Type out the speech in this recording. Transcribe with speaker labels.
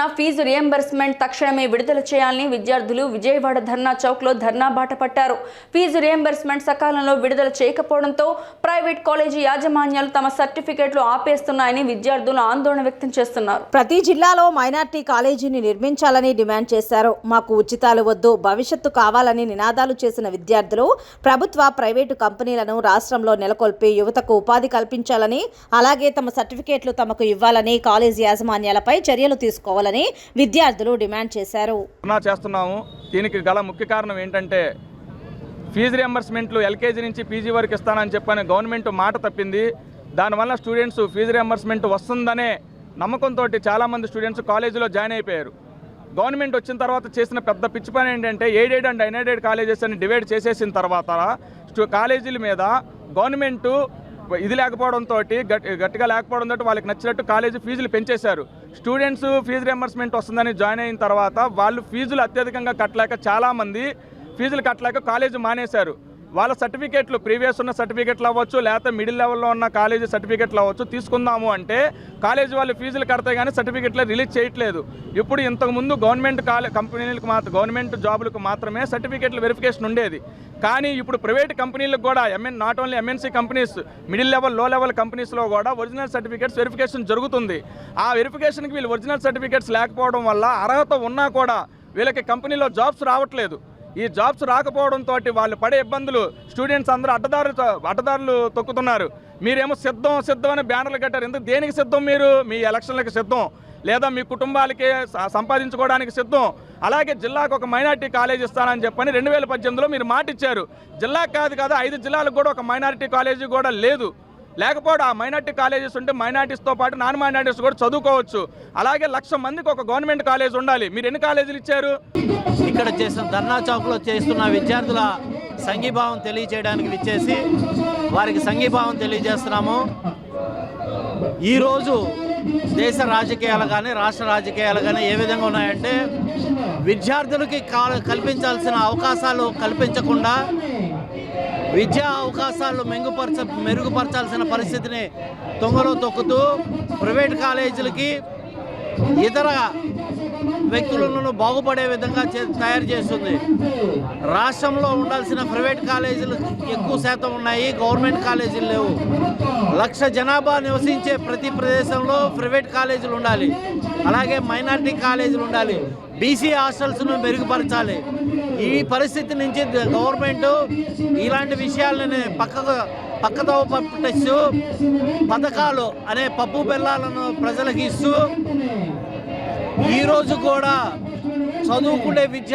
Speaker 1: ఉన్న fee reimbursement తక్షణమే విడుదల చేయాలని విద్యార్థులు విజయవాడ ధర్నా చౌక్లో ధర్నా బాట పట్టారు. ఫీజు రియంబర్స్మెంట్ సకాలంలో విడుదల చేయకపోవడంతో ప్రైవేట్ కాలేజీ యాజమాన్యాలు తమ సర్టిఫికెట్లు ఆపేస్తున్నాయని విద్యార్థులు ఆందోళన వ్యక్తం చేస్తున్నారు.
Speaker 2: ప్రతి జిల్లాలో మైనార్టీ కాలేజీని నిర్మించాలని డిమాండ్ చేశారు. మాకు ఉచితాలు వద్దు భవిష్యత్తు కావాలని నినాదాలు చేసిన విద్యార్థులు ప్రభుత్వ ప్రైవేటు కంపెనీలను రాష్ట్రంలో నెలకొల్పి యువతకు ఉపాధి కల్పించాలని అలాగే తమ సర్టిఫికేట్లు తమకు ఇవ్వాలని కాలేజీ యాజమాన్యాలపై చర్యలు తీసుకోవాలని విద్యార్థులు డిమాండ్ చేశారు.
Speaker 3: చేస్తున్నాము. దీనికి గల ముఖ్య కారణం ఏంటంటే ఫీజు రియంబర్స్మెంట్లు ఎల్కేజీ నుంచి పీజీ వరకు ఇస్తానని చెప్పని గవర్నమెంట్ మాట తప్పింది. దానివల్ల స్టూడెంట్స్ ఫీజు రియంబర్స్మెంట్ వస్తుందనే నమ్మకంతో చాలామంది స్టూడెంట్స్ కాలేజీలో జాయిన్ అయిపోయారు. గవర్నమెంట్ వచ్చిన తర్వాత చేసిన పెద్ద పిచ్చి పని ఏంటంటే ఎయిడెడ్ అండ్ అన్ఎయిడెడ్ కాలేజెస్ అని డివైడ్ చేసేసిన తర్వాత కాలేజీల మీద గవర్నమెంట్ ఇది లేకపోవడంతో గట్టిగా లేకపోవడంతో వాళ్ళకి నచ్చినట్టు కాలేజీ ఫీజులు పెంచేశారు. స్టూడెంట్స్ ఫీజు రియంబర్స్మెంట్ వస్తుందని జాయిన్ అయిన తర్వాత వాళ్ళు ఫీజులు అత్యధికంగా కట్టలేక చాలామంది ఫీజులు కట్టలేక కాలేజీ మానేశారు. వాళ్ళ సర్టిఫికేట్లు ప్రీవియస్ ఉన్న సర్టిఫికేట్లు అవ్వచ్చు లేకపోతే మిడిల్ లెవెల్లో ఉన్న కాలేజీ సర్టిఫికేట్లు అవ్వచ్చు తీసుకుందాము అంటే కాలేజీ వాళ్ళు ఫీజులు కడతాయి కానీ సర్టిఫికేట్లు రిలీజ్ చేయట్లేదు. ఇప్పుడు ఇంతకుముందు గవర్నమెంట్ కాలే కంపెనీలకు మాత్రం గవర్నమెంట్ జాబులకు మాత్రమే సర్టిఫికేట్లు వెరిఫికేషన్ ఉండేది. కానీ ఇప్పుడు ప్రైవేట్ కంపెనీలకు కూడా MN not only MNC companies middle లెవెల్లో లెవెల్ కంపెనీస్లో కూడా ఒరిజినల్ సర్టిఫికేట్స్ వెరిఫికేషన్ జరుగుతుంది. ఆ వెరిఫికేషన్కి వీళ్ళు ఒరిజినల్ సర్టిఫికేట్స్ లేకపోవడం వల్ల అర్హత ఉన్నా కూడా వీళ్ళకి కంపెనీలో జాబ్స్ రావట్లేదు. ఈ జాబ్స్ రాకపోవడంతో వాళ్ళు పడే ఇబ్బందులు స్టూడెంట్స్ అందరూ అడ్డదారు అడ్డదారులు తొక్కుతున్నారు. మీరేమో సిద్ధం సిద్ధం అని బ్యానర్లు కట్టారు. ఎందుకు దేనికి సిద్ధం మీరు? మీ ఎలక్షన్లకు సిద్ధం. లేదా మీ కుటుంబాలకి సంపాదించుకోవడానికి సిద్ధం. అలాగే జిల్లాకు ఒక మైనార్టీ కాలేజ్ ఇస్తానని చెప్పని రెండు వేల పద్దెనిమిదిలో మీరు మాట ఇచ్చారు జిల్లాకు కాదు కదా ఐదు జిల్లాలకు కూడా ఒక మైనారిటీ కాలేజీ కూడా లేదు. లేకపోవడం ఆ మైనార్టీ కాలేజెస్ ఉంటే మైనార్టీస్తో పాటు నాన్ మైనార్టీస్ కూడా చదువుకోవచ్చు. అలాగే లక్ష మందికి ఒక గవర్నమెంట్ కాలేజ్ ఉండాలి. మీరు ఎన్ని కాలేజీలు ఇచ్చారు?
Speaker 4: ఇక్కడ చేసిన ధర్నా చౌక్లో చేస్తున్న విద్యార్థుల సంఘీభావం తెలియజేయడానికి విచ్చేసి వారికి సంఘీభావం తెలియజేస్తున్నాము. ఈరోజు దేశ రాజకీయాలు కానీ రాష్ట్ర రాజకీయాలు కానీ ఏ విధంగా ఉన్నాయంటే విద్యార్థులకి కల్పించాల్సిన అవకాశాలు కల్పించకుండా విద్యా అవకాశాలు మెరుగుపరచ మెరుగుపరచాల్సిన పరిస్థితిని తొంగలో తొక్కుతూ ప్రైవేట్ కాలేజీలకి ఇతర వ్యక్తులను బాగుపడే విధంగా తయారు చేస్తుంది. రాష్ట్రంలో ఉండాల్సిన ప్రైవేట్ కాలేజీలు ఎక్కువ శాతం ఉన్నాయి గవర్నమెంట్ కాలేజీలు లేవు. లక్ష జనాభా నివసించే ప్రతి ప్రదేశంలో ప్రైవేట్ కాలేజీలు ఉండాలి. అలాగే మైనారిటీ కాలేజీలు ఉండాలి. బీసీ హాస్టల్స్ను మెరుగుపరచాలి. ఈ పరిస్థితి నుంచి గవర్నమెంట్ ఇలాంటి విషయాలని పక్కకు పక్కతో పట్టిస్తూ పథకాలు అనే పప్పు బెల్లాలను ప్రజలకు ఇస్తూ ఈరోజు కూడా చదువుకునే విద్య